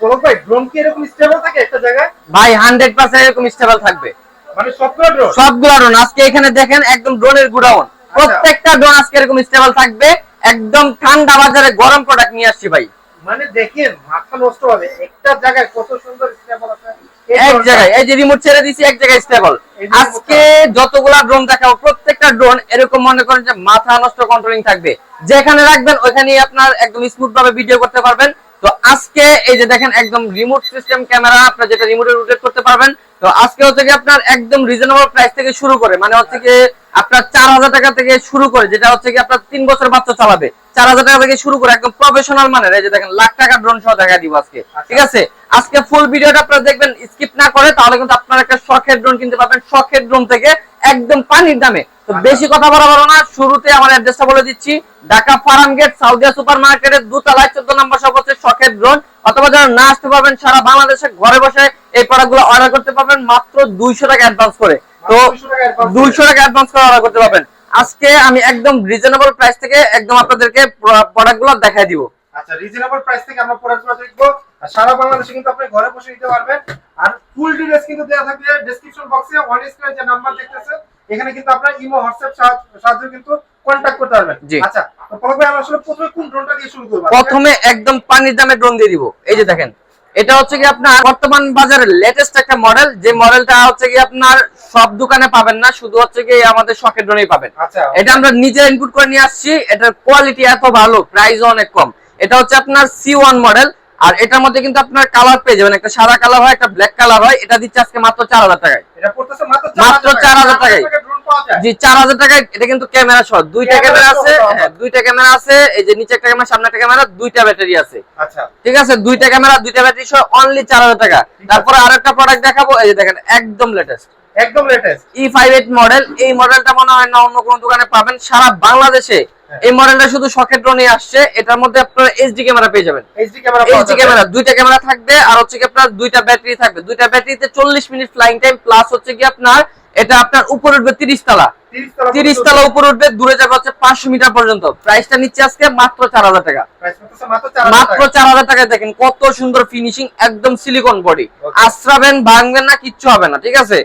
পলক ভাই ড্রোন কি এরকম স্টেবল থাকে একটা জায়গায়? ভাই হান্ড্রেড পার্সেন্ট এরকম স্টেবল থাকবে। মানে সবগুলো ড্রোন সবগুলো ড্রোন আজকে এখানে দেখেন একদম ড্রোনের গুডাউন। প্রত্যেকটা ড্রোন আজকে এরকম স্টেবল থাকবে। একদম ঠান্ডা বাজারে গরম প্রোডাক্ট নিয়ে আসছি ভাই। মানে দেখেন মাথা নষ্ট হবে। একটা জায়গায় কত সুন্দর স্টেবল আছে। এক জায়গায় এই যে রিমোট ছেড়ে দিছি এক জায়গায় স্টেবল আজকে যতগুলা ড্রোন দেখাবো প্রত্যেকটা ড্রোন এরকম মনে করেন যে মাথা নষ্ট কন্ট্রোলিং থাকবে। যেখানে রাখবেন ওইখানে আপনার একদম স্মুথ ভাবে ভিডিও করতে পারবেন। তো আজকে এই যে দেখেন একদম রিমোট সিস্টেম ক্যামেরা আপনার যেটা রিমোটে রোটেট করতে পারবেন, তো আজকে হচ্ছে কি আপনার একদম রিজনেবল প্রাইস থেকে শুরু করে মানে হচ্ছে কি আপনার চার হাজার টাকা থেকে শুরু করে, যেটা হচ্ছে কি আপনার তিন বছর বাচ্চা চালাবে, চার হাজার টাকা থেকে শুরু করে, একদম প্রফেশনাল মানের, এই যে দেখেন, লাখ টাকা ড্রোন সহ দেখা দিব আজকে, ঠিক আছে? আজকে ফুল ভিডিওটা আপনারা দেখবেন স্কিপ না করে তাহলে কিন্তু আপনারা একটা শখের ড্রোন কিনতে পারবেন। শখের ড্রোন থেকে একদম পানির দামে। তো বেশি কথা বলা বলো না শুরুতে আমার অ্যাড্রেসটা বলে দিচ্ছি। Dhaka farm gate Saudia super মার্কেটের দুতলায় চোদ্দ নম্বর সব হচ্ছে শখের ড্রোন অথবা যারা না আসতে পারবেন সারা বাংলাদেশে ঘরে বসে এই প্রোডাক্টগুলো অর্ডার করতে পারবেন মাত্র দুইশো টাকা অ্যাডভান্স করে। তো মাত্র 200 টাকা advance করে। দুইশো টাকা অ্যাডভান্স করে অর্ডার করতে পারবেন। আজকে আমি একদম রিজনেবল প্রাইস থেকে একদম আপনাদেরকে প্রোডাক্টগুলো দেখাই দিব। আচ্ছা রিজনেবল প্রাইস থেকে আমরা প্রোডাক্টগুলো দেখব। আর সারা বাংলাদেশে কিন্তু আপনি ঘরে বসে নিতে পারবেন। আর ফুল ডিটেইলস কিন্তু দেওয়া থাকবে ডেসক্রিপশন বক্সে অন স্ক্রিনে যে নাম্বার দেখতেছেন এখানে কিন্তু আপনার ইমো হোয়াটসঅ্যাপ সাহায্যে কিন্তু কন্টাক্ট করতে পারবেন। আচ্ছা তো পলক ভাই আমরা আসলে প্রথমে কোন ড্রোনটা দিয়ে শুরু করব? প্রথমে একদম পানির দামে ড্রোন দিয়ে দিব। এই যে দেখেন এটা হচ্ছে কি আপনার বর্তমান বাজারের লেটেস্ট একটা মডেল যে মডেলটা হচ্ছে কি আপনার সব দোকানে পাবেন না শুধু হচ্ছে কি আমাদের শখের ড্রোনেই পাবেন। আচ্ছা এটা আমরা নিজে ইনপুট করে নিয়ে আসছি এটার কোয়ালিটি এত ভালো প্রাইস অনেক কম। এটা হচ্ছে আপনার সি ওয়ান মডেল আর এটার মধ্যে কিন্তু আপনার কালার পেয়ে যাবেন। একটা সাদা কালার হয় একটা ব্ল্যাক কালার হয়। এটা দিচ্ছে আজকে মাত্র চার হাজার টাকায়। মাত্র মাত্র 4,000 টাকায়। জি চার হাজার টাকায়। এটা কিন্তু ক্যামেরা সহ। দুইটা ক্যামেরা আছে হ্যাঁ। দুইটা ক্যামেরা আছে। এই যে নিচে একটা ক্যামেরা সামনে একটা ক্যামেরা দুইটা ব্যাটারি আছে। আচ্ছা। ঠিক আছে? দুইটা ক্যামেরা দুইটা ব্যাটারি সহ অনলি চার হাজার টাকা। তারপরে আর একটা প্রোডাক্ট দেখাবো। এই যে দেখেন একদম লেটেস্ট একদম লেটেস্ট মডেল এই মডেলটা মনে হয় না অন্য কোনো দোকানে পাবেন সারা বাংলাদেশে। হ্যাঁ। এই মডেলটা শুধু শখের ড্রোনে আসছে এটার মধ্যে আপনারা এইচডি ক্যামেরা পেয়ে যাবেন। এইচডি ক্যামেরা এইচডি ক্যামেরা দুইটা ক্যামেরা থাকবে আর হচ্ছে কি আপনার দুইটা ব্যাটারি থাকবে। দুইটা ব্যাটারিতে চল্লিশ মিনিট ফ্লাইং টাইম প্লাস হচ্ছে কি আপনার এটা আপনার উপরে উঠবে তিরিশ তালা। তিরিশ তালা উপরে উঠবে। দূরে যাবে হচ্ছে পাঁচশো মিটার পর্যন্ত। প্রাইসটা নিচ্ছে আজকে মাত্র চার হাজার টাকা। মাত্র 4000 মাত্র টাকা। চার হাজার টাকায় দেখেন কত সুন্দর ফিনিশিং একদম সিলিকন বডি. আশ্রাবেন ভাঙবেন না কিচ্ছু হবে না ঠিক আছে?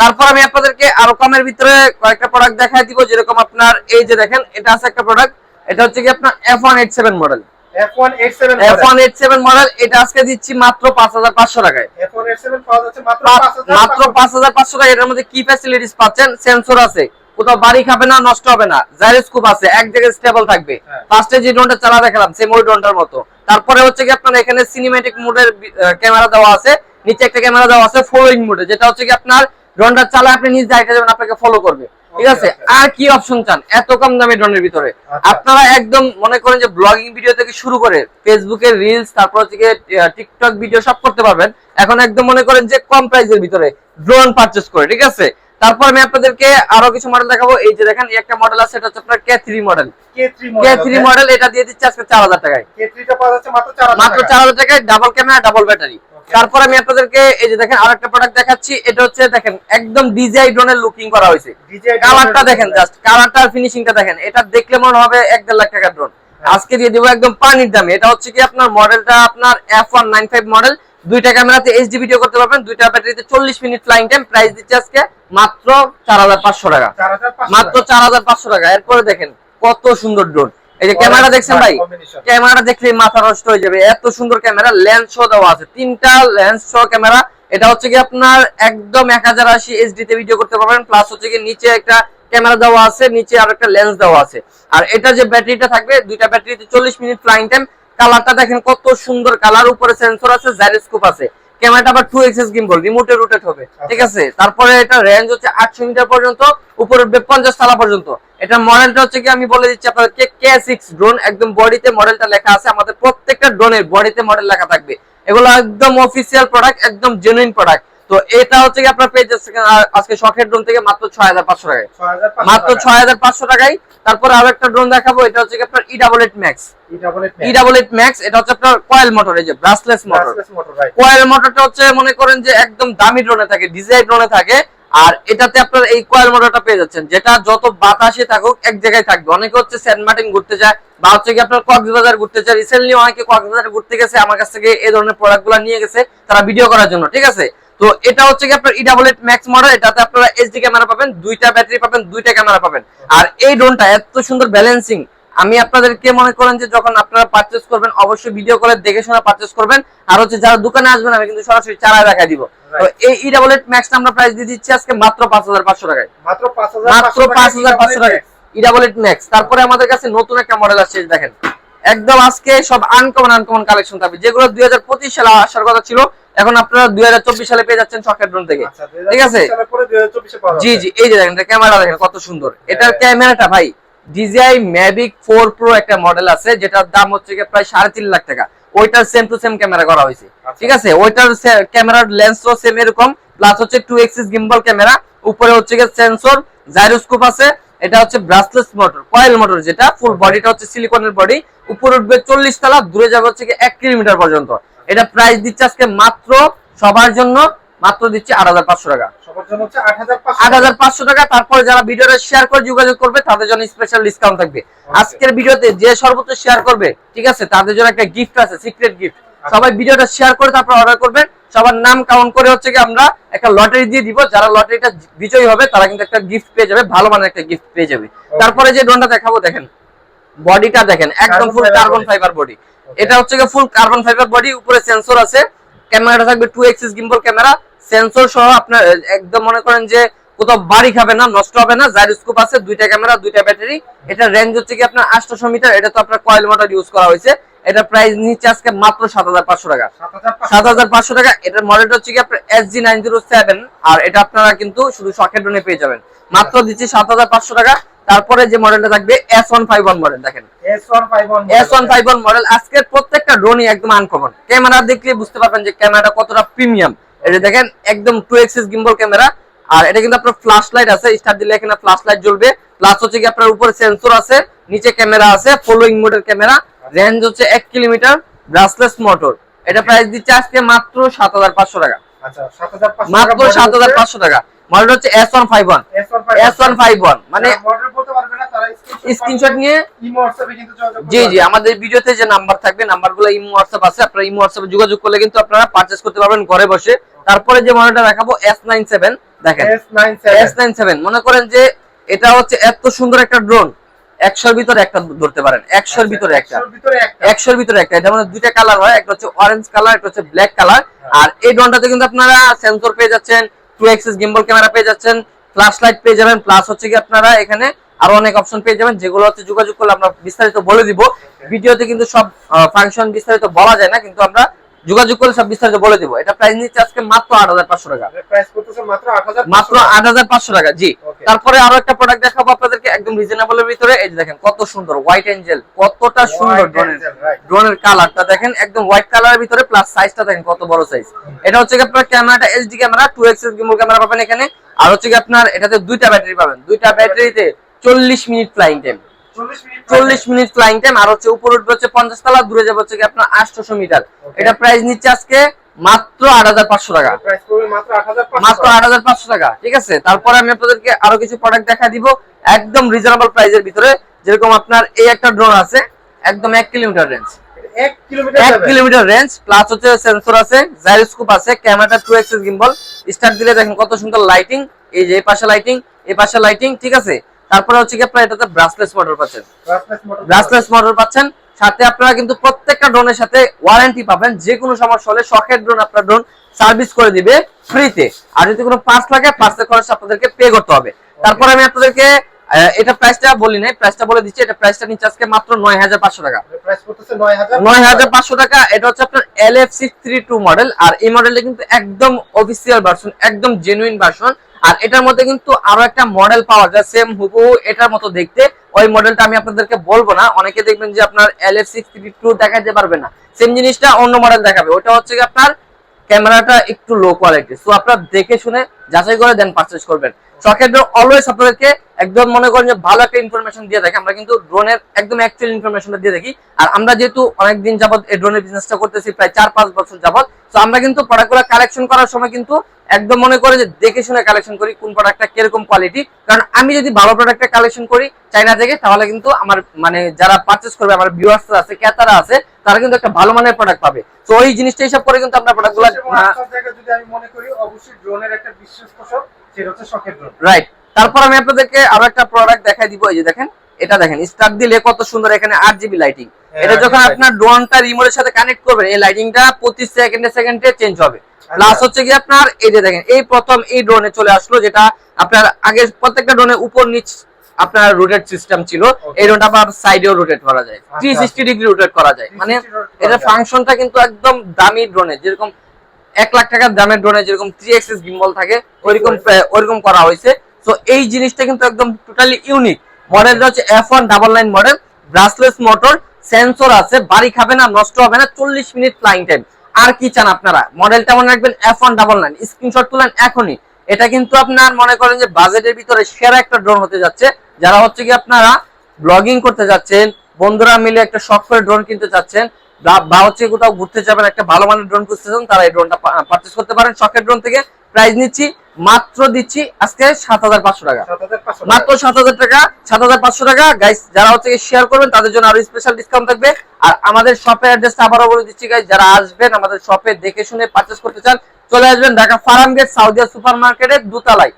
তারপর আমি আপনাদেরকে আরও কমের ভিতরে কয়েকটা প্রোডাক্ট দেখাই দিব যেরকম আপনার এই যে দেখেন এটা আছে একটা প্রোডাক্ট এটা হচ্ছে কি আপনার F one eight seven model F187 F one eight seven model এটা আজকে দিচ্ছি মাত্র পাঁচ হাজার পাঁচশো টাকায়। F187 পাওয়া যাচ্ছে মাত্র পা- 5000 মাত্র পাঁচ হাজার পাঁচশো টাকা এটার মধ্যে কি ফ্যাসিলিটিস পাচ্ছেন? সেন্সর আছে। কোথাও বাড়ি খাবে না নষ্ট হবে না। জাইরোস্কোপ আছে এক জায়গায় স্টেবল থাকবে। হ্যাঁ। ফার্স্টে যে ড্রোনটা চালা দেখালাম সেম ওই ড্রোনটার মতো। তারপরে হচ্ছে কি আপনার এখানে সিনেমেটিক মোডের ক্যামেরা দেওয়া আছে। নিচে একটা ক্যামেরা দেওয়া আছে ফলোইং মোডে যেটা হচ্ছে কি আপনার ড্রোনটা চালা আপনি নিজে হাইটে যাবেন আপনাকে ফলো করবে। ঠিক আছে? আর কি অপশন চান? এত কম দামে ড্রোনের ভিতরে। আচ্ছা। আপনারা একদম মনে করেন যে ব্লগিং ভিডিও থেকে শুরু করে ফেসবুকের রিলস তারপর হচ্ছে টিকটক ভিডিও সব করতে পারবেন। এখন একদম মনে করেন যে কম প্রাইসের ভিতরে ড্রোন পারচেস করে ঠিক আছে? তারপর আমি আপনাদেরকে আরও কিছু মডেল দেখাবো। এই যে দেখেন একটা মডেল আছে এটা হচ্ছে আপনার K three model K three model এটা দিয়ে দিচ্ছে আজকে চার হাজার টাকায়। K3 টা পাওয়া যাচ্ছে মাত্র চার হাজার টাকায়। Double camera double battery. তারপর আমি আপনাদেরকে এই যে দেখেন আরেকটা প্রোডাক্ট দেখাচ্ছি এটা হচ্ছে দেখেন একদম ডিজাই ড্রোনের লুকিং করা হয়েছে। কালারটা দেখেন জাস্ট কালারটার ফিনিশিংটা দেখেন। এটা দেখলে মনে হবে এক দেড় লাখ টাকা ড্রোন আজকে দিয়ে দিব একদম পানির দামে। এটা হচ্ছে কি আপনার মডেলটা আপনার F one nine five model দুইটা ক্যামেরাতে এইচডি ভিডিও করতে পারবেন দুইটা ব্যাটারিতে চল্লিশ মিনিট ফ্লাইং টাইম প্রাইস দিচ্ছে আজকে মাত্র চার হাজার পাঁচশো টাকা। 4500 মাত্র চার হাজার পাঁচশো টাকা। এরপরে দেখেন কত সুন্দর ড্রোন এই যে ক্যামেরা দেখছেন ভাই? combination। ক্যামেরা দেখলেই মাথা নষ্ট হয়ে যাবে। এত সুন্দর ক্যামেরা লেন্স শো দেওয়া আছে। তিনটা লেন্স শো ক্যামেরা। এটা হচ্ছে কি আপনার একদম এক হাজার আশি এইচডি তে ভিডিও করতে পারবেন। প্লাস হচ্ছে কি নিচে একটা ক্যামেরা দেওয়া আছে নিচে আর একটা লেন্স দেওয়া আছে। আর এটা যে ব্যাটারিটা থাকবে দুইটা ব্যাটারিতে চল্লিশ মিনিট ফ্লাইং টাইম কালারটা দেখেন কত সুন্দর কালার উপরে সেন্সর আছে জাইরোস্কোপ আছে। ক্যামেরাটা আবার টু এক্সএস গিম্বল রিমোটে রোটেট হবে। ঠিক আছে? তারপরে এটা রেঞ্জ হচ্ছে আটশো মিটার পর্যন্ত উপরে পঞ্চাশ তালা পর্যন্ত। এটা মডেলটা হচ্ছে কি আমি বলে দিচ্ছি আপনাদেরকে কে সিক্স ড্রোন একদম বডিতে মডেলটা লেখা আছে। আমাদের প্রত্যেকটা ড্রোনের বডিতে মডেল লেখা থাকবে। এগুলো একদম অফিসিয়াল প্রোডাক্ট একদম জেনুইন প্রোডাক্ট তো এটা হচ্ছে আপনার পেয়ে যাচ্ছে আজকে শখের ড্রোন থেকে মাত্র ছয় হাজার পাঁচশো টাকায়। মাত্র ছয় হাজার পাঁচশো টাকায়। তারপরে আরও একটা ড্রোন দেখাবো এটা হচ্ছে আপনার E double eight max E double eight E double eight max এটা হচ্ছে আপনার কয়েল মোটর এই যে brushless motor brushless motor right coil মোটরটা হচ্ছে মনে করেন যে একদম দামি ড্রোনে থাকে ডিজাইন ড্রোনে থাকে। আর এটাতে আপনার এই কয়েল মোটরটা পেয়ে যাচ্ছেন যেটা যত বাতাসে থাকুক এক জায়গায় থাকবে। অনেকে হচ্ছে সেন্ট মার্টিন ঘুরতে যায় বা হচ্ছে কি আপনার কক্সবাজার ঘুরতে চায় রিসেন্টলি অনেকে কক্সবাজার ঘুরতে গেছে আমার কাছ থেকে এই ধরনের প্রোডাক্টগুলো নিয়ে গেছে তারা ভিডিও করার জন্য ঠিক আছে? তো এটা হচ্ছে কি আপনার ইডাবল এইট ম্যাক্স মডেল এটাতে আপনারা এইচডি ক্যামেরা পাবেন দুইটা ব্যাটারি পাবেন দুইটা ক্যামেরা পাবেন। আর এই ড্রোনটা এত সুন্দর ব্যালেন্সিং আমি আপনাদেরকে মনে করেন যে যখন আপনারা পারচেস করবেন অবশ্যই ভিডিও করে দেখে শুনে পারচেস করবেন। আর হচ্ছে যারা দোকানে আসবেন আমি কিন্তু সরাসরি চারা দেখা দিব। তো এই ইডাবল এইট ম্যাক্সটা আমরা প্রাইস দিয়ে দিচ্ছি আজকে মাত্র পাঁচ হাজার পাঁচশো টাকায়। মাত্র পাঁচ হাজার পাঁচশো টাকা ইডাবল এইট ম্যাক্স তারপরে আমাদের কাছে নতুন একটা মডেল আসছে দেখেন। একদম আজকে সব আনকমন আনকমন কালেকশন থাকবে। যেগুলো দুই হাজার পঁচিশ সালে আসার কথা ছিল এখন আপনারা দুই হাজার চব্বিশ সালে পেয়ে যাচ্ছেন শখের ড্রোন থেকে। আচ্ছা, ঠিক আছে? জি জি এই যে দেখেন ক্যামেরা দেখেন কত সুন্দর। এটার ক্যামেরাটা ভাই ডিজিআই ম্যাভিক ফোর প্রো একটা মডেল আছে যেটার দাম হচ্ছে গিয়ে প্রায় সাড়ে তিন লাখ টাকা। ওইটার সেম টু সেম ক্যামেরা করা হয়েছে। আচ্ছা। ঠিক আছে? ওইটার ক্যামেরার লেন্সও সেম এরকম প্লাস হচ্ছে টু এক্সিস গিম্বল ক্যামেরা উপরে হচ্ছে গিয়ে সেন্সর জাইরোস্কোপ আছে এটা হচ্ছে ব্রাসলেস মোটর কয়েল মোটর যেটা ফুল বডিটা হচ্ছে সিলিকনের বডি উপরে উঠবে চল্লিশ তালা দূরে যাবে হচ্ছে এক কিলোমিটার পর্যন্ত। এটা প্রাইস দিচ্ছে আজকে মাত্র সবার জন্য মাত্র দিচ্ছে আট হাজার পাঁচশো টাকা। আট হাজার পাঁচশো টাকা। তারপরে যারা ভিডিওটা শেয়ার করে যোগাযোগ করবে তাদের জন্য স্পেশাল ডিসকাউন্ট থাকবে। আজকের ভিডিওতে যে সর্বোচ্চ শেয়ার করবে ঠিক আছে তাদের জন্য একটা গিফট আছে সিক্রেট গিফট সবাই ভিডিওটা শেয়ার করে তারপর অর্ডার করবেন সবার নাম কাউন্ট করে হচ্ছে কি আমরা একটা লটারি দিয়ে দিব। যারা লটারিটা বিজয়ী হবে তারা কিন্তু একটা গিফট পেয়ে যাবে ভালো মানের একটা গিফট পেয়ে যাবে। তারপরে যে ড্রোনটা দেখাবো দেখেন। বডিটা দেখেন একদম ফুল কার্বন ফাইবার বডি এটা হচ্ছে ফুল কার্বন ফাইবার বডি উপরে সেন্সর আছে। ক্যামেরাটা থাকবে two axis gimbal camera sensor সহ আপনার একদম মনে করেন যে কোথাও বাড়ি খাবে না নষ্ট হবে না জাইরোস্কোপ আছে দুইটা ক্যামেরা দুইটা ব্যাটারি এটা রেঞ্জ হচ্ছে কি আপনার 800 মিটার এটা তো আপনার কয়েল মোটর ইউজ করা হয়েছে। এটা প্রাইস নিচ্ছে আজকে মাত্র 7500 টাকা। সাত হাজার সাত হাজার পাঁচশো টাকা এটার মডেলটা হচ্ছে কি আপনার S G nine zero seven আর এটা আপনারা কিন্তু শুধু শখের ড্রোনে পেয়ে যাবেন। মাত্র দিচ্ছি সাত হাজার পাঁচশো টাকা। তারপরে যে মডেলটা থাকবে S one five one model দেখেন। S one five one model আজকের প্রত্যেকটা ড্রোনই একদম আনকমন ক্যামেরা দেখলে বুঝতে পারবেন যে ক্যামেরাটা কতটা প্রিমিয়াম এটা দেখেন একদম টু এক্সিস গিম্বল ক্যামেরা। আর এটা কিন্তু আপনার ফ্ল্যাশ লাইট আছে স্টার দিলে এখানে ফ্ল্যাশ লাইট জ্বলবে। প্লাস হচ্ছে কি আপনার উপরে সেন্সর আছে নিচে ক্যামেরা আছে ফলোইং মোডের ক্যামেরা। রেঞ্জ হচ্ছে এক কিলোমিটার ব্রাসলেস মোটর এটা প্রাইস দিচ্ছে আজকে মাত্র সাত হাজার পাঁচশো টাকা। আচ্ছা মাত্র সাত হাজার পাঁচশো টাকা। মডেল হচ্ছে S one five one S one five one মানে স্ক্রিনশট নিয়ে জি জি আমাদের ভিডিওতে যে নাম্বার থাকবে নাম্বারগুলো ইমো হোয়াটসঅ্যাপ আছে আপনারা ইমো হোয়াটসঅ্যাপে যোগাযোগ করলে কিন্তু আপনারা পারচেজ করতে পারবেন ঘরে বসে। তারপরে যে মডেলটা দেখাবো এস নাইন সেভেন দেখেন। S97 এস নাইন সেভেন মনে করেন যে এটা হচ্ছে এত সুন্দর একটা ড্রোন একশোর ভিতরে একটা ধরতে পারেন একশোর ভিতরে একটা। একশোর ভিতরে একটা। একশোর ভিতরে একটা এটা মানে দুইটা কালার হয় একটা হচ্ছে অরেঞ্জ কালার একটা হচ্ছে ব্ল্যাক কালার আর এই ড্রোনটাতে কিন্তু আপনারা সেন্সর পেয়ে যাচ্ছেন টু এক্সেস গিম্বল ক্যামেরা পেয়ে যাচ্ছেন ফ্ল্যাশ লাইট পেয়ে যাবেন প্লাস হচ্ছে কি আপনারা এখানে আরও অনেক অপশন পেয়ে যাবেন যেগুলো হচ্ছে যোগাযোগ করলে আমরা বিস্তারিত বলে দিব। ভিডিওতে কিন্তু সব ফাংশন বিস্তারিত বলা যায় না কিন্তু আমরা যোগাযোগ করলে সব বিস্তারিত বলে দিব। এটা প্রাইস নিচ্ছে আজকে মাত্র আট হাজার পাঁচশো টাকা। মাত্র আট হাজার পাঁচশো টাকা জি. তারপরে আরও একটা প্রোডাক্ট দেখাবো আপনাদেরকে একদম রিজনেবলের ভিতরে। এই যে দেখেন কত সুন্দর হোয়াইট এঞ্জেল কতটা সুন্দর ড্রোনের ড্রোনের কালারটা দেখেন একদম হোয়াইট কালারের ভিতরে প্লাস সাইজটা দেখেন কত বড় সাইজ এটা হচ্ছে আপনার ক্যামেরাটা HD camera two axis gimbal camera পাবেন এখানে। আর হচ্ছে আপনার এটাতে দুইটা ব্যাটারি পাবেন। দুইটা ব্যাটারিতে চল্লিশ মিনিট ফ্লাইং টাইম চল্লিশ মিনিট ফ্লাইং টাইম আর হচ্ছে উপর উঠবে হচ্ছে পঞ্চাশ তলা দূরে যাবে হচ্ছে আপনার আটশোশো মিটার। এটা প্রাইস নিচ্ছে আজকে মাত্র আট হাজার পাঁচশো টাকা। মাত্র আট হাজার পাঁচশো। টাকা ঠিক আছে? তারপরে আমি আপনাদেরকে আরও কিছু প্রোডাক্ট দেখা দিব। একদম রিজনেবল প্রাইসের ভিতরে যেরকম আপনার এই একটা ড্রোন আছে একদম এক কিলোমিটার রেঞ্জ এক। কিলোমিটার রেঞ্জ প্লাস হচ্ছে সেন্সর আছে জাইরোস্কোপ আছে ক্যামেরাটা টু এক্সিস গিম্বল স্টার্ট দিলে দেখেন কত সুন্দর লাইটিং এই যে এই পাশে লাইটিং এই পাশে লাইটিং ঠিক আছে? তারপরে হচ্ছে কি আপনারা এটাতে ব্রাসলেস মোটর পাচ্ছেন। ব্রাসলেস মোটর পাচ্ছেন। সাথে আপনারা কিন্তু প্রত্যেকটা ড্রোনের সাথে ওয়ারেন্টি পাবেন। যে কোনো সমস্যা হলে শখের ড্রোন আপনার ড্রোন সার্ভিস করে দিবে ফ্রিতে আর যদি কোনো পার্স লাগে পার্সের খরচ আপনাদেরকে পে করতে হবে। তারপর আমি আপনাদেরকে এটা প্রাইসটা বলি নাই প্রাইসটা বলে দিচ্ছি এটা প্রাইসটা নিচ্ছে আজকে মাত্র নয় হাজার পাঁচশো টাকা। প্রাইস করতেছে নয় হাজার পাঁচশো টাকা। এটা হচ্ছে আপনার L F six three two model আর এই মডেলটা কিন্তু একদম অফিসিয়াল ভার্সন একদম জেনুইন ভার্সন আর এটার মধ্যে কিন্তু আরও একটা মডেল পাওয়া যায় সেম হুবহু এটার মতো দেখতে। ওই মডেলটা আমি আপনাদেরকে বলব না। অনেকে দেখবেন যে আপনার L F six three two দেখাতে পারবে না। সেম জিনিসটা অন্য মডেল দেখাবে। ওটা হচ্ছে আপনার ক্যামেরাটা একটু লো কোয়ালিটি সো আপনার দেখে শুনে যাচাই করে দেন পারচেস করবেন। শখের অলওয়েজ আপনাদেরকে একদম মনে করেন যে ভালো একটা ইনফরমেশন দিয়ে থাকি আমরা কিন্তু ড্রোনের একদম অ্যাকচুয়াল ইনফরমেশনটা দিয়ে থাকি আর আমরা যেহেতু অনেকদিন যাবত এই ড্রোনের বিজনেসটা করতেছি প্রায় চার পাঁচ বছর যাবত তো আমরা কিন্তু প্রোডাক্টগুলো কালেকশন করার সময় কিন্তু একদম মনে করে যে দেখে শুনে কালেকশন করি কোন প্রোডাক্টটা কীরকম কোয়ালিটি কারণ আমি যদি ভালো প্রোডাক্টটা কালেকশন করি চাইনা থেকে তাহলে কিন্তু আমার মানে যারা পারচেস করবে আমার ভিউয়ার্স আছে ক্রেতারা আছে তারা কিন্তু একটা ভালো মানের প্রোডাক্ট পাবে। তো ওই জিনিসটা হিসাব করে কিন্তু আমরা প্রোডাক্টগুলো যদি আমি মনে করি অবশ্যই ড্রোনের একটা বিশেষ ড্রোন রাইট তারপর আমি আপনাদেরকে আরও একটা প্রোডাক্ট দেখাই দিব এই যে দেখেন এটা দেখেন স্টার্ট দিলে কত সুন্দর এখানে আট জিবি লাইটিং হ্যাঁ, এটা যখন আপনার ড্রোনটা রিমোটের সাথে কানেক্ট করবেন এই লাইটিংটা প্রতি সেকেন্ডে সেকেন্ডে চেঞ্জ হবে। আচ্ছা। প্লাস হচ্ছে কি আপনার এই যে দেখেন এই প্রথম এই ড্রোনে চলে আসলো যেটা আপনার আগে প্রত্যেকটা ড্রোনে উপর নিচ আপনার রোটেট সিস্টেম ছিল এই ড্রোনটা আবার সাইডেও রোটেট করা যায়। আচ্ছা। থ্রি সিক্সটি ডিগ্রি রোটেট করা যায়। মানে 360 এটা যায়। ফাংশনটা কিন্তু একদম দামি ড্রোনের যেরকম এক লাখ টাকার দামের ড্রোনে যেরকম থ্রি এক্সেস গিম্বল থাকে ওইরকম ওইরকম করা হয়েছে। তো এই জিনিসটা কিন্তু একদম টোটালি ইউনিক মডেলটা হচ্ছে F one double nine model brushless motor sensor আছে বাড়ি খাবে না নষ্ট হবে না চল্লিশ মিনিট ফ্লাইং টাইম আর কি চান আপনারা? মডেলটা মনে রাখবেন F one double nine screenshot তুলেন এখনই। এটা কিন্তু আপনার মনে করেন যে বাজেটের ভিতরে সেরা একটা ড্রোন হতে যাচ্ছে। যারা হচ্ছে কি আপনারা ব্লগিং করতে যাচ্ছেন বন্ধুরা মিলে একটা শখ করে ড্রোন কিনতে চাচ্ছেন বা- হচ্ছে কোথাও ঘুরতে যাবেন একটা ভালো মানের ড্রোন খুঁজতেছেন তারা এই ড্রোনটা পারচেস করতে পারেন। শখের ড্রোন থেকে প্রাইস নিচ্ছি মাত্র দিচ্ছি আজকে সাত হাজার পাঁচশো টাকা। মাত্র সাত হাজার টাকা সাত হাজার পাঁচশো টাকা। গাইস যারা হচ্ছে শেয়ার করবেন তাদের জন্য আরও স্পেশাল ডিসকাউন্ট থাকবে। আর আমাদের শপের অ্যাড্রেসটা আবারও বলে দিচ্ছি গাইস যারা আসবেন আমাদের শপে দেখে শুনে পারচেস করতে চান চলে আসবেন Dhaka farm gate Saudia super মার্কেটের দোতলায়।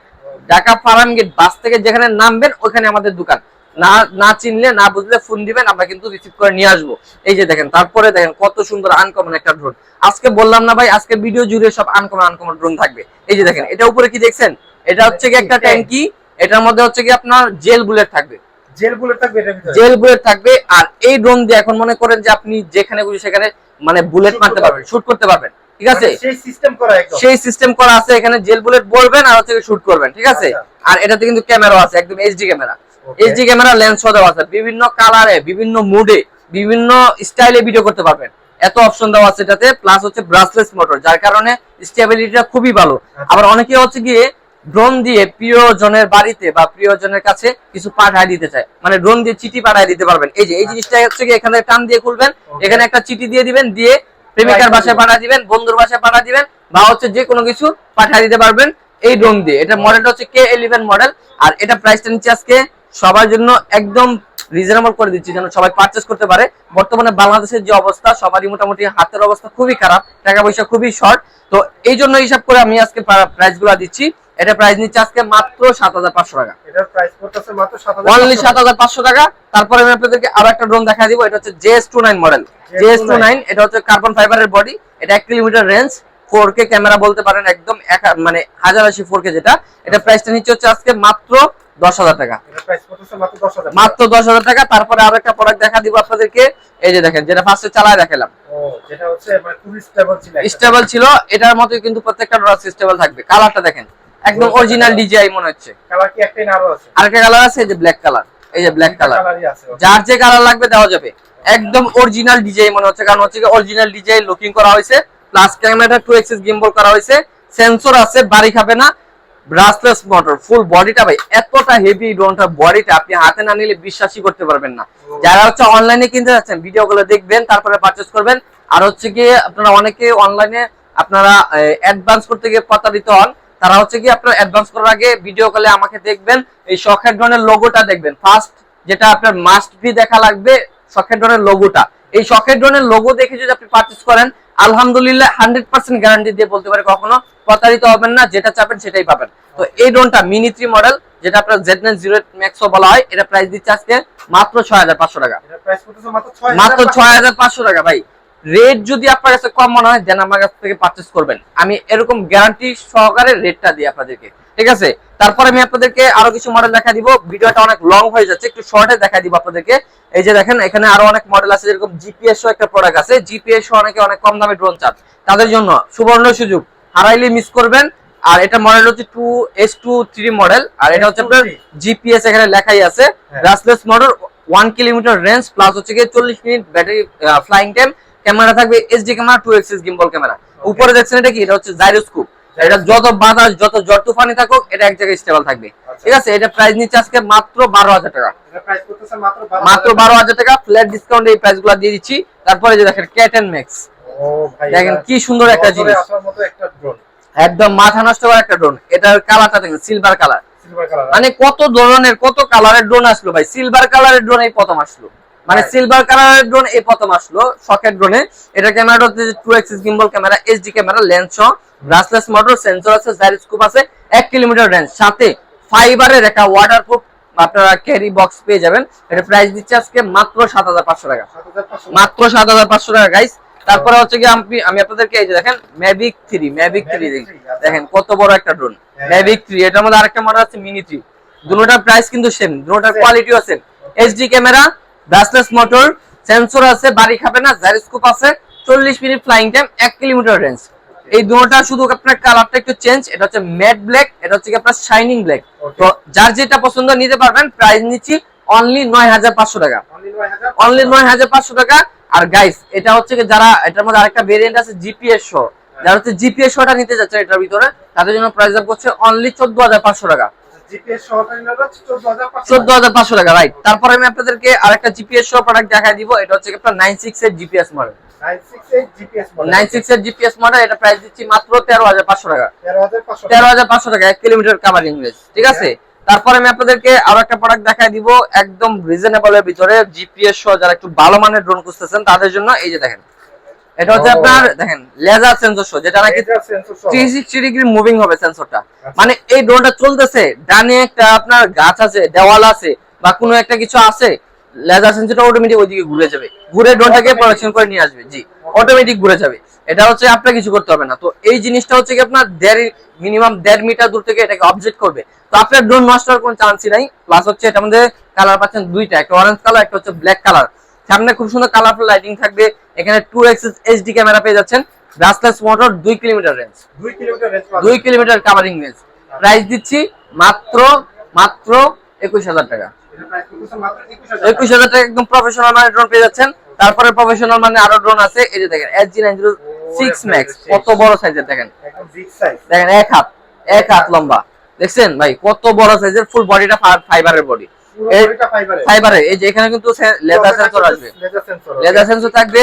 ঢাকা ফার্ম গেট বাস থেকে যেখানে নামবেন ওখানে আমাদের দোকান। না না চিনলে না বুঝলে ফোন দিবেন আমরা কিন্তু রিসিভ করে নিয়ে আসব। এই যে দেখেন তারপরে দেখেন কত সুন্দর আনকমন একটা ড্রোন আজকে বললাম না ভাই আজকে ভিডিও জুড়ে সব আনকমন আনকমন ড্রোন থাকবে। এই যে দেখেন এটা উপরে কি দেখছেন? এটা হচ্ছে কি একটা ট্যাঙ্কি এটার মধ্যে হচ্ছে কি আপনার জেল বুলেট থাকবে। জেল বুলেট থাকবে জেল বুলেট থাকবে আর এই ড্রোন দিয়ে এখন মনে করেন যে আপনি যেখানে খুশি সেখানে মানে বুলেট মারতে পারবেন শুট করতে পারবেন ঠিক আছে? মানে সেই সিস্টেম করা একদম। সেই সিস্টেম করা আছে এখানে জেল বুলেট বলবেন আর হচ্ছে শুট করবেন ঠিক আছে? আচ্ছা। আর এটাতে কিন্তু ক্যামেরা আছে একদম HD camera. HD camera lens সহ দেওয়া আছে বিভিন্ন কালারে বিভিন্ন মুডে বিভিন্ন স্টাইলে ভিডিও করতে পারবেন। এত অপশন দেওয়া আছে এটাতে প্লাস হচ্ছে ব্রাসলেস মোটর যার কারণে স্টেবিলিটিটা খুবই ভালো। আচ্ছা। আবার অনেকে হচ্ছে গিয়ে ড্রোন দিয়ে প্রিয়জনের বাড়িতে বা প্রিয়জনের কাছে কিছু পাঠায় দিতে চায়। মানে ড্রোন দিয়ে চিঠি পাঠায় দিতে পারবেন। এই যে এই জিনিসটা হচ্ছে কি এখানে টান দিয়ে খুলবেন। এখানে একটা চিঠি দিয়ে দিবেন দিয়ে প্রেমিকার বাসায় পাঠা দিবেন বন্ধুর বাসায় পাঠা দিবেন বা হচ্ছে যে কোনো কিছু পাঠিয়ে দিতে পারবেন এই ড্রোন দিয়ে। এটা মডেলটা হচ্ছে কে ইলেভেন মডেল আর এটা প্রাইসটা নিচ্ছে আজকে সবার জন্য একদম রিজনেবল করে দিচ্ছি যেন সবাই পারচেস করতে পারে। বর্তমানে বাংলাদেশের যে অবস্থা সবারই মোটামুটি হাতের অবস্থা খুবই খারাপ টাকা পয়সা খুবই শর্ট তো এই জন্য হিসাব করে আমি আজকে প্রাইসগুলা দিচ্ছি। এটা প্রাইস নিচ্ছে আজকে মাত্র সাত হাজার পাঁচশো টাকা। এটার প্রাইস পড়তেছে মাত্র 7500 অনলি সাত হাজার পাঁচশো টাকা। তারপরে আমি আপনাদেরকে আরও একটা ড্রোন দেখা দিব এটা হচ্ছে JS two nine model JS two nine এটা হচ্ছে কার্বন ফাইবারের বডি এটা এক kilometre range four K camera বলতে পারেন একদম এক- মানে হাজার আশি ফোর কে যেটা। এটা প্রাইসটা নিচ্ছে হচ্ছে আজকে মাত্র দশ হাজার টাকা। মাত্র দশ হাজার টাকা তারপরে আরও একটা প্রোডাক্ট দেখা দিব আপনাদেরকে। এই যে দেখেন যেটা ফার্স্টে চালায় দেখালাম। হচ্ছে মানে স্টেবল ছিল। স্টেবল এটার মতোই কিন্তু প্রত্যেকটা স্টেবল থাকবে। কালারটা দেখেন একদম অরিজিনাল। ডিজিআই মনে হচ্ছে। কালার কি একটাই না আছে? আরেকটা কালার আছে এই যে ব্ল্যাক কালার এই যে ব্ল্যাক কালার. যার যে কালার লাগবে দেওয়া যাবে। একদম অরিজিনাল ডিজাইন মনে হচ্ছে কারণ হচ্ছে অরিজিনাল ডিজাইন লুকিং করা হয়েছে প্লাস ক্যামেরাটা টু এক্সিস গিম্বল করা হয়েছে। সেন্সর আছে বাড়ি খাবে না। ব্রাসলেস মোটর ফুল বডিটা ভাই, এতটা হেভি ড্রোনটার বডিটা আপনি হাতে না নিলে বিশ্বাসই করতে পারবেন না। যারা হচ্ছে অনলাইনে কিনতে যাচ্ছেন ভিডিও গুলো দেখবেন, তারপরে পারচেস করবেন। আর হচ্ছে কি আপনারা অনেকে অনলাইনে আপনারা অ্যাডভান্স করতে গিয়ে প্রতারিত হন। তারা হচ্ছে কি আপনার অ্যাডভান্স করার আগে ভিডিও কলে আমাকে দেখবেন, এই শখের ড্রোনের লোগোটা দেখবেন। ফার্স্ট যেটা আপনার মাস্ট বি দেখা লাগবে, শখের ড্রোনের লোগোটা এই শখের ড্রোনের লোগো দেখে যদি আপনি পারচেস করেন আলহামদুলিল্লাহ হান্ড্রেড পার্সেন্ট গ্যারান্টি দিয়ে বলতে পারে কখনো প্রতারিত হবেন না যেটা চাপেন সেটাই পাবেন। তো এই ড্রোনটা মিনি থ্রি মডেল যেটা আপনার জেড নাইন জিরো ম্যাক্সও বলা হয় এটা প্রাইস দিচ্ছে আজকে মাত্র ছয় হাজার পাঁচশো টাকা। এটার প্রাইস পড়তেছে মাত্র 6000 মাত্র ছয় হাজার পাঁচশো টাকা ভাই। রেট যদি আপনার কাছে কম মনে হয় দেন আমার কাছ থেকে পারচেস করবেন। আমি এরকম গ্যারান্টি সহকারে রেটটা দিই আপনাদেরকে। ঠিক আছে? তারপরে আমি আপনাদেরকে আরও কিছু মডেল দেখা দিব। ভিডিওটা অনেক লং হয়ে যাচ্ছে একটু শর্টে দেখা দিব আপনাদেরকে। এই যে দেখেন এখানে আরও অনেক মডেল আছে যেরকম জিপিএস একটা প্রোডাক্ট আছে। জিপিএস অনেকে অনেক কম দামে ড্রোন চান। তাদের জন্য সুবর্ণ সুযোগ। হারাইলে মিস করবেন। আর এটা মডেল হচ্ছে two S two three model আর এটা হচ্ছে আপনার জিপিএস এখানে লেখাই আছে। হ্যাঁ। Model one kilometre range plus হচ্ছে গিয়ে চল্লিশ minute battery flying time camera থাকবে HD camera two axis gimbal camera উপরে দেখছেন এটা কি? এটা হচ্ছে জাইরোস্কোপ এটা যত বাতাস যত জ্বর তুফানি থাকুক এটা এক জায়গায় স্টেবল থাকবে। আচ্ছা। ঠিক আছে? এটা প্রাইস নিচ্ছে আজকে মাত্র বারো হাজার টাকা। মাত্র বারো হাজার টাকা। ফ্ল্যাট ডিসকাউন্ট এই প্রাইসগুলো দিয়ে দিচ্ছি। তারপরে যে দেখেন ক্যাট এন্ড ম্যাক্স দেখেন কি সুন্দর একটা জিনিস। একদম মাথা নষ্ট করা একটা ড্রোন এটার কালারটা দেখেন সিলভার কালার মানে কত ধরনের কত কালারের ড্রোন আসলো ভাই? সিলভার কালারের ড্রোন এই প্রথম আসলো। মানে. সিলভার কালারের ড্রোন এই প্রথম আসলো শকের ড্রোনে এটা ক্যামেরাটা হচ্ছে two axis gimbal camera HD camera lens সহ ব্রাসলেস মোটর সেন্সর আছে জাইরোস্কোপ আছে এক কিলোমিটার রেঞ্জ সাথে ফাইবারের একটা ওয়াটারপ্রুফ আপনারা ক্যারি বক্স পেয়ে যাবেন। এটা প্রাইস দিচ্ছে আজকে মাত্র সাত হাজার পাঁচশো টাকা। মাত্র সাত হাজার পাঁচশো টাকা গাইস তারপরে হচ্ছে কি আমি আমি আপনাদেরকে এই যে দেখেন Mavic three Mavic three Mavic 3। দেখেন কত বড় একটা ড্রোন। ম্যাভিক থ্রি এটার মধ্যে আরেকটা মডেল আছে মিনি থ্রি দুটোটার প্রাইস কিন্তু সেম দুটোটার Same. কোয়ালিটিও same HD camera brushless motor sensor আছে বাড়ি খাবে না জাইরোস্কোপ আছে চল্লিশ মিনিট ফ্লাইং টাইম এক কিলোমিটার রেঞ্জ এই দুটোটা শুধু আপনার কালারটা একটু চেঞ্জ এটা হচ্ছে ম্যাট ব্ল্যাক এটা হচ্ছে আপনার শাইনিং ব্ল্যাক তো যার যেটা পছন্দ নিতে পারবেন প্রাইস নিচ্ছি অনলি নয় হাজার পাঁচশো টাকা। অনলি নয় হাজার পাঁচশো টাকা। আর গাইস এটা হচ্ছে যারা এটার মধ্যে আরেকটা ভেরিয়েন্ট আছে জিপিএস শো যারা হচ্ছে জিপিএস শোটা নিতে যাচ্ছে এটার ভিতরে তাদের জন্য প্রাইস আপ করছে অনলি চোদ্দ হাজার পাঁচশো টাকা। জিপিএস সহকারী নিলে 14500 চোদ্দ হাজার পাঁচশো টাকা। রাইট তারপরে আমি আপনাদেরকে আরেকটা জিপিএস শো প্রোডাক্ট দেখাই দিব এটা হচ্ছে আপনার নাইন সিক্স এর GPS model 968 GPS model nine six এর জিপিএস মডেল এটা প্রাইস দিচ্ছি মাত্র তেরো হাজার পাঁচশো টাকা। তেরো হাজার পাঁচশো টাকা। এক কিলোমিটার কাভারিং ঠিক আছে? তারপরে আমি আপনাদেরকে আরও একটা প্রোডাক্ট দেখাই দিব একদম রিজনেবল এর ভিতরে জিপিএস সহ যারা একটু ভালো মানের ড্রোন খুঁজতেছেন তাদের জন্য এই যে দেখেন। এটা হচ্ছে আপনার দেখেন লেজার সেন্সর সহ যেটা নাকি Laser sensor সহ। থ্রি সিক্সটি ডিগ্রি মুভিং হবে সেন্সরটা আচ্ছা। মানে এই ড্রোনটা চলতেছে ডানে একটা আপনার গাছ আছে দেওয়াল আছে বা কোনো একটা কিছু আছে লেজার সেন্সরটা অটোমেটিক ওইদিকে ঘুরে যাবে। ঘুরে ড্রোনটাকে। প্রোডাকশন করে নিয়ে আসবে জি অটোমেটিক ঘুরে যাবে। এটা হচ্ছে আপনার কিছু করতে হবে না। তো এই জিনিসটা হচ্ছে কি আপনার দেড় মিনিমাম দেড় মিটার দূর থেকে এটাকে অবজেক্ট করবে। তো আপনার ড্রোন নষ্ট হওয়ার কোনো চান্সই নাই। প্লাস হচ্ছে এটা মধ্যে কালার পাচ্ছেন দুইটা একটা অরেঞ্জ কালার একটা হচ্ছে ব্ল্যাক কালার সামনে খুব সুন্দর কালারফুল লাইটিং থাকবে। এখানে টু এক্সিস এইচডি ক্যামেরা পেয়ে যাচ্ছেন। ব্রাসলেস মোটর দুই কিলোমিটার রেঞ্জ 2 কিলোমিটার রেঞ্জ পাবেন। দুই কিলোমিটার কাভারিং রেঞ্জ প্রাইস দিচ্ছি মাত্র মাত্র একুশ হাজার টাকা। এটা প্রাইস করতেছে মাত্র 21000 একুশ হাজার টাকা একদম প্রফেশনাল মানে ড্রোন পেয়ে যাচ্ছেন। তারপরে প্রফেশনাল মানে আরও ড্রোন আছে। এই যে দেখেন S G nine zero six max কত বড় সাইজের দেখেন। দেখেন এক হাত এক হাত লম্বা। দেখছেন ভাই কত বড় সাইজের ফুল বডিটা ফাইবারের বডি ফাইবারে এই যে এখানে কিন্তু লেদার সেন্সর আসবে। লেজার সেন্সর থাকবে।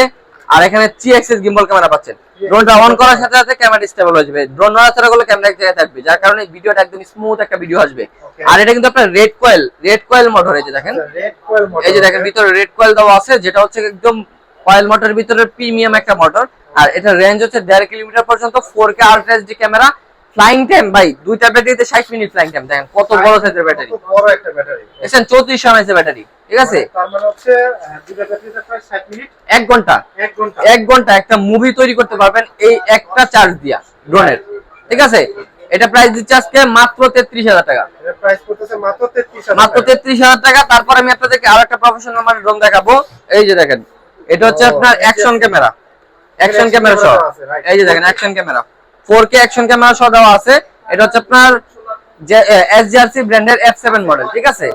আর এখানে থ্রি এক্সিস গিম্বল ক্যামেরা পাচ্ছেন। ড্রোনটা অন করার সাথে সাথে ক্যামেরা স্টেবল হয়ে যাবে। ড্রোন নড়াচড়া করলে ক্যামেরা এক জায়গায় থাকবে যার কারণে ভিডিওটা একদম স্মুথ একটা ভিডিও আসবে। আর এটা কিন্তু আপনার red coil red coil motor এই যে দেখেন। এই যে দেখেন ভিতরে রেড কয়েল দেওয়া আছে যেটা হচ্ছে একদম কয়েল মোটরের ভিতরে প্রিমিয়াম একটা মোটর আর এটা রেঞ্জ হচ্ছে দেড় কিলোমিটার পর্যন্ত four K ultra camera flying time ভাই দুইটা ব্যাটারিতে ষাট মিনিট ফ্লাইং টাইম দেখেন কত বড় সাইজের ব্যাটারি কত বড় একটা ব্যাটারি দেখছেন চৌত্রিশ এমএস ব্যাটারি ঠিক আছে? তার মানে হচ্ছে দুইটা ব্যাটারিতে প্রায় 60 মিনিট এক ঘণ্টা। 1 ঘণ্টা। এক ঘণ্টা একটা মুভি তৈরি করতে পারবেন এই একটা চার্জ দিয়া ড্রোনের ঠিক আছে? এটা প্রাইস দিচ্ছে আজকে মাত্র তেত্রিশ হাজার টাকা। এর প্রাইস করতেছে মাত্র 33000 মাত্র তেত্রিশ হাজার টাকা। তারপর আমি আপনাদেরকে আরও একটা প্রফেশনাল মানে ড্রোন দেখাবো। এই যে দেখেন এটা হচ্ছে আপনার অ্যাকশন ক্যামেরা অ্যাকশন ক্যামেরা সহ. এই যে দেখেন action camera four K action camera সহ দেওয়া আছে। এটা হচ্ছে আপনার এসজিআরসি ব্র্যান্ডের এফ সেভেন মডেল ঠিক আছে?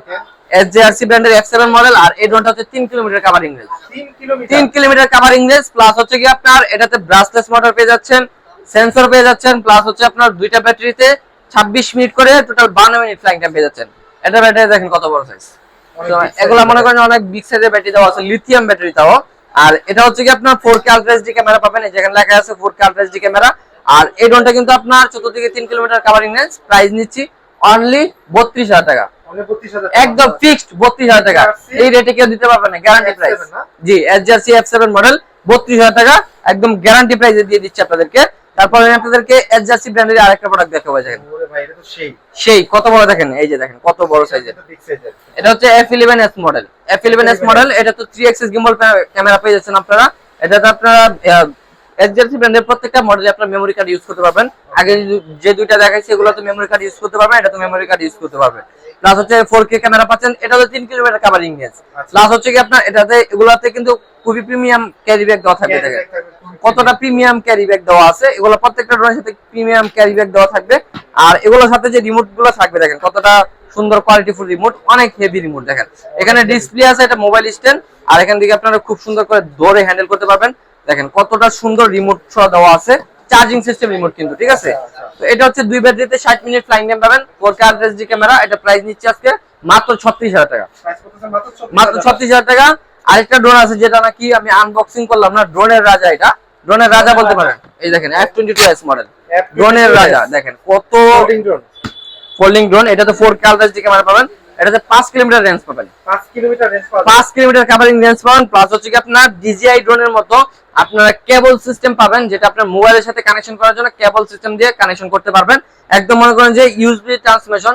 এসজিআরসি ব্র্যান্ডের এফ সেভেন মডেল আর এই ড্রোনটা হচ্ছে তিন কিলোমিটার কাভারিং রেঞ্জ 3 কিলোমিটার তিন কিলোমিটার কাভারিং রেঞ্জ প্লাস হচ্ছে কি আপনার এটাতে ব্রাসলেস মোটর পেয়ে যাচ্ছেন সেন্সর পেয়ে যাচ্ছেন প্লাস হচ্ছে আপনার দুইটা ব্যাটারিতে ছাব্বিশ মিনিট করে টোটাল বান্ন মিনিট ফ্লাইং টাইম পেয়ে যাচ্ছেন। এটা ব্যাটারি দেখেন কত বড় সাইজ এগুলো মনে করেন অনেক বিগ সাইজের ব্যাটারি দেওয়া আছে লিথিয়াম ব্যাটারি তাও। আর এটা হচ্ছে কি আপনার four K ultra HD camera পাবেন যেখানে লেখা আছে four K ultra HD camera আর এই ড্রোনটা কিন্তু আপনার চোদ্দ থেকে তিন কিলোমিটার কাভারিং রেঞ্জ প্রাইস নিচ্ছি অনলি বত্রিশ হাজার টাকা। একদম ফিক্সড বত্রিশ হাজার টাকা। এই রেটে কেউ দিতে পারবে না গ্যারান্টি F7 প্রাইস? জি এসজিআরসি এফ সেভেন মডেল বত্রিশ হাজার টাকা একদম গ্যারান্টি প্রাইসে দিয়ে দিচ্ছি আপনাদেরকে। তারপর আমি আপনাদেরকে এসজিআরসি ব্র্যান্ডের আরেকটা প্রোডাক্ট দেখাবো দেখেন এটা তো সেই। কত বড় দেখেন? এই যে দেখেন কত বড় সাইজের সাইজের এটা হচ্ছে F eleven S model F eleven S model এটা তো থ্রি এক্সিস গিম্বল ক্যামেরা পেয়ে যাচ্ছেন আপনারা। এটাতে আপনারা ব্র্যান্ডের প্রত্যেকটা মডেলে আপনারা মেমোরি কার্ড ইউজ করতে পারবেন। আগে যে- দুইটা দেখাইছি এগুলো তো মেমোরি কার্ড ইউজ করতে পারবেন এটা তো মেমোরি কার্ড ইউজ করতে পারবেন। প্লাস হচ্ছে ফোর কে ক্যামেরা পাচ্ছেন এটা তিন কিলোমিটার কাভারিং রেঞ্জ আচ্ছা। প্লাস হচ্ছে কি আপনার এটাতে এগুলাতে কিন্তু খুবই প্রিমিয়াম ক্যারি ব্যাগ দেওয়া থাকবে কতটা প্রিমিয়াম ক্যারি ব্যাগ দেওয়া আছে এগুলো প্রত্যেকটা ড্রোনের সাথে প্রিমিয়াম ক্যারি ব্যাগ দেওয়া থাকবে। আর এগুলোর সাথে যে রিমোটগুলো থাকবে দেখেন কতটা সুন্দর কোয়ালিটিফুল রিমোট অনেক হেভি রিমোট দেখেন। এখানে ডিসপ্লে আছে এটা মোবাইল স্ট্যান্ড আর এখান থেকে আপনারা খুব সুন্দর করে ধরে হ্যান্ডেল করতে পারবেন। দেখেন কতটা সুন্দর রিমোট সহ দেওয়া আছে। চার্জিং সিস্টেম রিমোট কিন্তু ঠিক আছে? তো এটা হচ্ছে দুই ব্যাটারিতে ষাট মিনিট ফ্লাইং টাইম পাবেন। Four K ultra HD camera এটা প্রাইস নিচ্ছে আজকে মাত্র ছত্রিশ হাজার টাকা। মাত্র 34000 ছত্রিশ হাজার টাকা। আরেকটা ড্রোন আছে যেটা নাকি আমি আনবক্সিং করলাম না ড্রোনের রাজা এটা। ড্রোনের রাজা বলতে পারেন। এই দেখেন F twenty two S model ড্রোনের রাজা দেখেন কত ফোল্ডিং ড্রোন ফোল্ডিং ড্রোন এটাতে ফোর কে আলট্রা ক্যামেরা পাবেন। এটাতে পাঁচ কিলোমিটার রেঞ্জ পাবেন। 5 কিলোমিটার রেঞ্জ যায়। পাঁচ কিলোমিটার কাভারিং রেঞ্জ পাবেন প্লাস হচ্ছে কি আপনার ডিজিআই ড্রোনের মতো আপনারা কেবল সিস্টেম পাবেন যেটা আপনার মোবাইলের সাথে কানেকশন করার জন্য কেবল সিস্টেম দিয়ে কানেকশন করতে পারবেন। একদম মনে করেন যে ইউএসবি ট্রান্সমিশন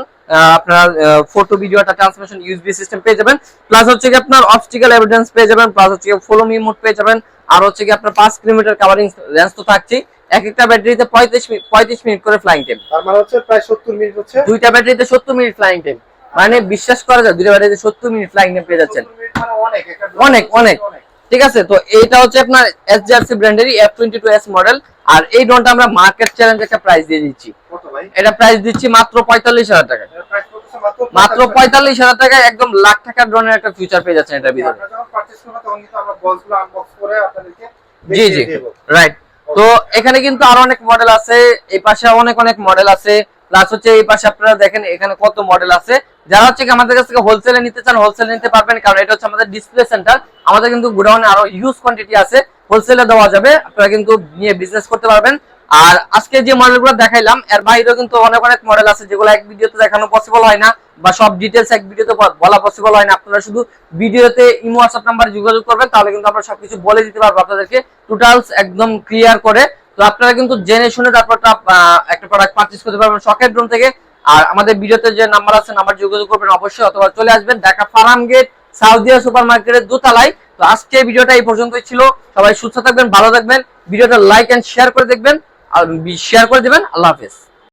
আপনার ফটো ভিডিওটা ট্রান্সমিশন ইউএসবি সিস্টেম পেয়ে যাবেন। প্লাস হচ্ছে কি আপনার অবস্টিক্যাল এভিডেন্স পেয়ে যাবেন প্লাস হচ্ছে ফলো মি মোড পেয়ে যাবেন। আর হচ্ছে কি আপনার পাঁচ কিলোমিটার কাভারিং রেঞ্জ তো থাকছেই। এক একটা ব্যাটারিতে পঁয়ত্রিশ মিনিট পঁয়ত্রিশ মিনিট করে ফ্লাইং টাইম তার মানে হচ্ছে প্রায় 70 মিনিট হচ্ছে। দুইটা ব্যাটারিতে সত্তর মিনিট ফ্লাইং টাইম মানে বিশ্বাস করা যায় দুইটা ব্যাটারিতে সত্তর মিনিট ফ্লাইং টাইম পেয়ে যাচ্ছেন। 70 মিনিট অনেক অনেক। ঠিক আছে তো এইটা হচ্ছে আপনার SGRC ব্র্যান্ডেরই F twenty two S model আর এই ড্রোনটা আমরা মার্কেট চ্যালেঞ্জ একটা প্রাইস দিয়ে দিচ্ছি। এটা প্রাইস দিচ্ছি মাত্র পঁয়তাল্লিশ হাজার টাকা মাত্র পঁয়তাল্লিশ হাজার। টাকায় একদম লাখ টাকার ড্রোনের একটা ফিউচার পেয়ে যাচ্ছেন এটার ভিতরে। করে আপনাদেরকে জি জি রাইট তো এখানে কিন্তু আরও অনেক মডেল আছে এই পাশে অনেক অনেক মডেল আছে। প্লাস হচ্ছে এই পাশে আপনারা দেখেন এখানে কত মডেল আছে। যারা হচ্ছে আমাদের কাছ থেকে হোলসেলে নিতে চান হোলসেলে নিতে পারবেন, কারণ এটা হচ্ছে আমাদের ডিসপ্লে সেন্টার আমাদের কিন্তু গোডাউনে আরও হিউজ কোয়ান্টিটি আছে। হোলসেলে দেওয়া যাবে, আপনারা কিন্তু নিয়ে বিজনেস করতে পারবেন। আর আজকে যে মডেলগুলো দেখাইলাম, এর বাইরেও কিন্তু অনেক অনেক মডেল আছে, যেগুলো এক ভিডিওতে দেখানো পসিবল হয় না, বা সব ডিটেলস এক ভিডিওতে বলা পসিবল হয় না। আপনারা শুধু ভিডিওতে ইমো হোয়াটসঅ্যাপ নাম্বারে যোগাযোগ করবেন, তাহলে কিন্তু আমরা সবকিছু বলে দিতে পারব আপনাদেরকে। টোটালস একদম ক্লিয়ার করে। তো আপনারা কিন্তু জেনে শুনে তারপরটা একটা প্রোডাক্ট পারচেজ করতে পারবেন শখের ড্রোন থেকে। আর আমাদের ভিডিওতে যে নাম্বার আছে নাম্বার যোগাযোগ করবেন অবশ্যই, অথবা চলে আসবেন Dhaka farm gate Saudia super মার্কেটের দোতলায়। তো আজকে ভিডিওটা এই পর্যন্তই ছিল। সবাই সুস্থ থাকবেন, ভালো থাকবেন। ভিডিওটা লাইক এন্ড শেয়ার করে দেখবেন, আর শেয়ার করে দেবেন। আল্লাহ হাফেজ।